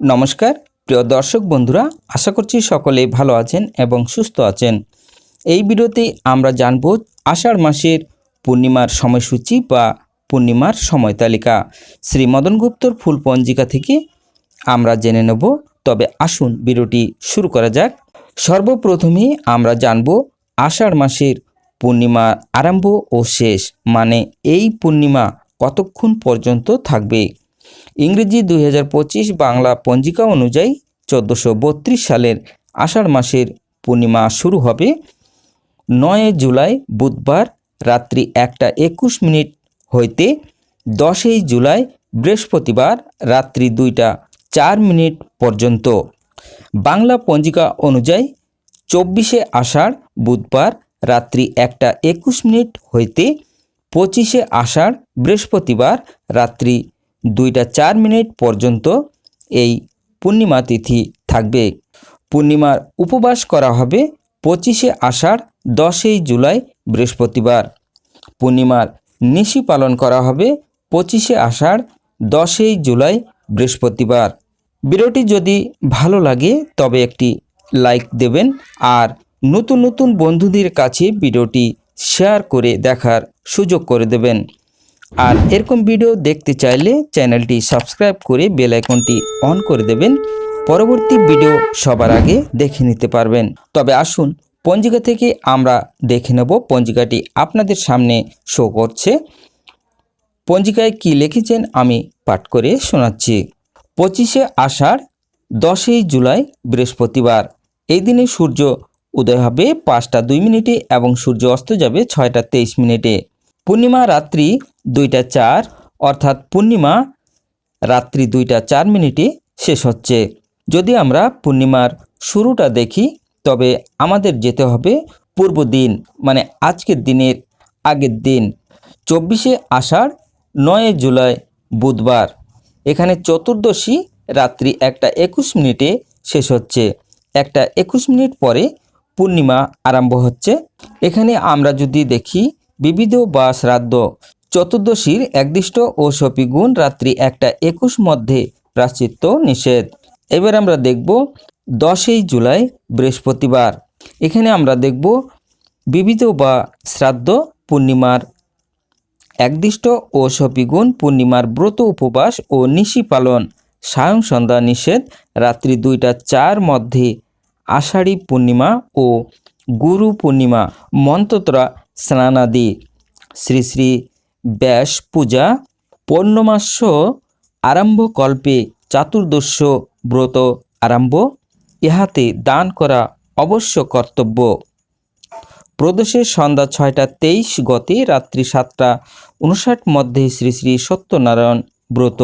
নমস্কার, প্রিয় দর্শক বন্ধুরা, আশা করছি সকলে ভালো আছেন এবং সুস্থ আছেন। এই ভিডিওতে আমরা জানব আষাঢ় মাসের পূর্ণিমার সময়সূচি বা পূর্ণিমার সময় তালিকা। শ্রী মদন গুপ্তর ফুল পঞ্জিকা থেকে আমরা জেনে নেব। তবে আসুন ভিডিওটি শুরু করা যাক। সর্বপ্রথমে আমরা জানব আষাঢ় মাসের পূর্ণিমা আরম্ভ ও শেষ মানে এই পূর্ণিমা কতক্ষণ পর্যন্ত থাকবে? ইংরেজি দুই হাজার পঁচিশ বাংলা পঞ্জিকা অনুযায়ী চোদ্দোশো সালের আষাঢ় মাসের পূর্ণিমা শুরু হবে। নয় জুলাই বুধবার রাত্রি একটা একুশ মিনিট হইতে দশই জুলাই বৃহস্পতিবার রাত্রি দুইটা চার মিনিট পর্যন্ত। বাংলা পঞ্জিকা অনুযায়ী চব্বিশে আষাঢ় বুধবার রাত্রি একটা একুশ মিনিট হইতে পঁচিশে আষাঢ় বৃহস্পতিবার রাত্রি দুইটা চার মিনিট পর্যন্ত এই পূর্ণিমা তিথি থাকবে। পূর্ণিমার উপবাস করা হবে পঁচিশে আষাঢ়, দশই জুলাই, বৃহস্পতিবার। পূর্ণিমার নিশি পালন করা হবে পঁচিশে আষাঢ়, দশই জুলাই, বৃহস্পতিবার। ভিডিওটি যদি ভালো লাগে তবে একটি লাইক দেবেন আর নতুন নতুন বন্ধুদের কাছে ভিডিওটি শেয়ার করে দেখার সুযোগ করে দেবেন। আর এরকম ভিডিও দেখতে চাইলে চ্যানেলটি সাবস্ক্রাইব করে বেল আইকনটি অন করে দেবেন। পরবর্তী ভিডিও সবার আগে দেখে নিতে পারবেন। তবে আসুন পঞ্জিকা থেকে আমরা দেখে নেব পঞ্জিকাটি আপনাদের সামনে শো করছে। পঞ্জিকায় কি লিখেছেন আমি পাঠ করে শোনাচ্ছি। পঁচিশে আষাঢ়, দশই জুলাই, বৃহস্পতিবার। এই দিনে সূর্য উদয় হবে পাঁচটা দুই মিনিটে এবং সূর্য অস্ত যাবে ছয়টা তেইশ মিনিটে। পূর্ণিমা রাত্রি দুইটা চার, অর্থাৎ পূর্ণিমা রাত্রি দুইটা চার মিনিটে শেষ হচ্ছে। যদি আমরা পূর্ণিমার শুরুটা দেখি, তবে আমাদের যেতে হবে পূর্ব দিন মানে আজকের দিনের আগের দিন, চব্বিশে আষাঢ়, নয় জুলাই বুধবার। এখানে চতুর্দশী রাত্রি একটা একুশ মিনিটে শেষ হচ্ছে। একটা একুশ মিনিট পরে পূর্ণিমা আরম্ভ হচ্ছে। এখানে আমরা যদি দেখি, বিবিধ বা শ্রাদ্ধ চতুর্দশীর একদিষ্ট ও সপিগুণ রাত্রি একটা একুশ মধ্যে প্রাশ্চিত্য নিষেধ। এবার আমরা দেখব দশই জুলাই, বৃহস্পতিবার। এখানে আমরা দেখব বিবিধ বা শ্রাদ্ধ পূর্ণিমার। একদিষ্ট ও সপিগুণ পূর্ণিমার ব্রত উপবাস ও নিশি পালন। সায়ং সন্ধ্যা নিষেধ রাত্রি দুইটা চার মধ্যে। আষাঢ়ী পূর্ণিমা ও গুরু পূর্ণিমা, মন্ত্রতরা স্নানাদি। শ্রী শ্রী ব্যাস পূজা। পূর্ণমাস্য আরম্ভ কল্পে চাতুর্দশ্য ব্রত আরম্ভ। ইহাতে দান করা অবশ্য কর্তব্য। প্রদোষের সন্ধ্যা ছয়টা তেইশ গতে রাত্রি সাতটা উনষাট মধ্যে শ্রী শ্রী সত্যনারায়ণ ব্রত।